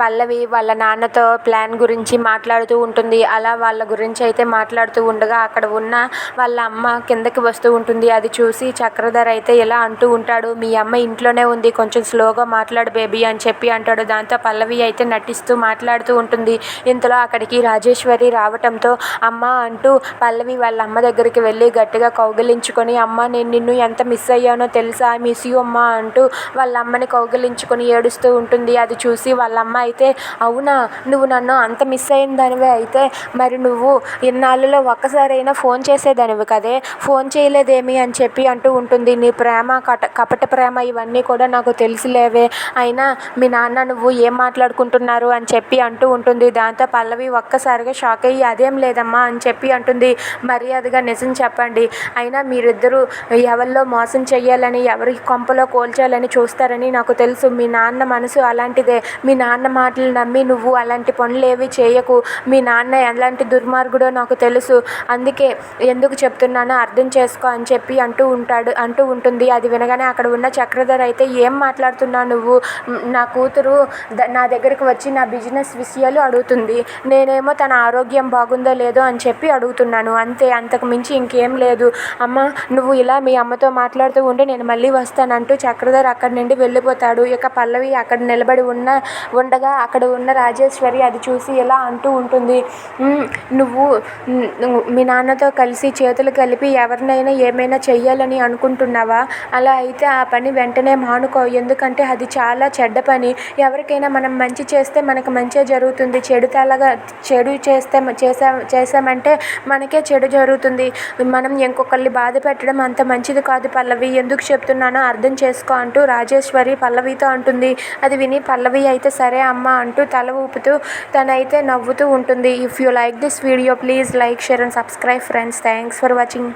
పల్లవి వాళ్ళ నాన్నతో ప్లాన్ గురించి మాట్లాడుతూ ఉంటుంది. అలా వాళ్ళ గురించి అయితే మాట్లాడుతూ ఉండగా అక్కడ ఉన్న వాళ్ళ అమ్మ కిందకి వస్తూ ఉంటుంది. అది చూసి చక్రధర్ అయితే ఇలా అంటూ ఉంటాడు మీ అమ్మ ఇంట్లోనే ఉంది కొంచెం స్లోగా మాట్లాడు బేబీ అని చెప్పి అంటాడు. దాంతో పల్లవి అయితే నటిస్తూ మాట్లాడుతూ ఉంటుంది. ఇంతలో అక్కడికి రాజేశ్వరి రావటంతో అమ్మ అంటూ పల్లవి వాళ్ళ అమ్మ దగ్గరికి వెళ్ళి గట్టిగా కౌగిలించుకొని అమ్మ నేను నిన్ను ఎంత మిస్ అయ్యానో తెలుసా? మిస్ యూ అమ్మ అంటూ వాళ్ళ అమ్మని కౌగిలించుకొని ఏడుస్తూ ఉంటుంది. అది చూసి వాళ్ళ అమ్మ అయితే అవునా? నువ్వు నన్ను అంత మిస్ అయిన దానివే అయితే మరి నువ్వు ఇన్నాళ్ళలో ఒక్కసారైనా ఫోన్ చేసేదానివి కదే? ఫోన్ చేయలేదేమి అని చెప్పి అంటూ ఉంటుంది. నీ ప్రేమ కట కపట ప్రేమ ఇవన్నీ కూడా నాకు తెలిసిలేవే. అయినా మీ నాన్న నువ్వు ఏం మాట్లాడుకుంటున్నారు అని చెప్పి అంటూ ఉంటుంది. దాంతో పల్లవి ఒక్కసారిగా షాక్ అయ్యి అదేం లేదమ్మా అని చెప్పి అంటుంది. మర్యాదగా నిజం చెప్పండి. అయినా మీరిద్దరూ ఎవరిలో మోసం చేయాలని ఎవరి కొంపలో కోల్చాలని చూస్తారని నాకు తెలుసు. మీ నాన్న మనసు అలాంటిదే. మీ నాన్న మాటలు నమ్మి నువ్వు అలాంటి పనులు ఏవి చేయకు. మీ నాన్న ఎలాంటి దుర్మార్గుడో నాకు తెలుసు. అందుకే ఎందుకు చెప్తున్నానో అర్థం చేసుకో అని చెప్పి అంటూ ఉంటాడు అంటూ ఉంటుంది. అది వినగానే అక్కడ ఉన్న చక్రధర్ అయితే ఏం మాట్లాడుతున్నావు నువ్వు? నా కూతురు ద- నా దగ్గరకు వచ్చి నా బిజినెస్ విషయాలు అడుగుతుంది. నేనేమో తన ఆరోగ్యం బాగుందో లేదో అని చెప్పి అడుగుతున్నాను. అంతే అంతకు మించి ఇంకేం లేదు. అమ్మ నువ్వు ఇలా మీ అమ్మతో మాట్లాడుతూ ఉంటే నేను మళ్ళీ వస్తానంటూ చక్రధర్ అక్కడి నుండి వెళ్ళిపోతాడు. ఇక పల్లవి అక్కడ నిలబడి ఉన్న ఉండగా అక్కడ ఉన్న రాజేశ్వరి అది చూసి ఇలా అంటూ ఉంటుంది. నువ్వు మీ నాన్నతో కలిసి చేతులు కలిపి ఎవరినైనా ఏమైనా చెయ్యాలని అనుకుంటున్నావా? అలా అయితే ఆ పని వెంటనే మానుకో. ఎందుకంటే అది చాలా చెడ్డ పని. ఎవరికైనా మనం మంచి చేస్తే మనకు మంచే జరుగుతుంది. చెడు తలగా చెడు చేస్తే చేసా చేసామంటే మనకే చెడు జరుగుతుంది. మనం ఇంకొకరిని బాధ పెట్టడం అంత మంచిది కాదు పల్లవి. ఎందుకు చెప్తున్నానో అర్థం చేసుకో అంటూ రాజేశ్వరి పల్లవితో అంటుంది. అది విని పల్లవి అయితే సరే అమ్మ అంటూ తల ఊపుతూ తనైతే నవ్వుతూ ఉంటుంది. If you like this video please like share and subscribe friends thanks for watching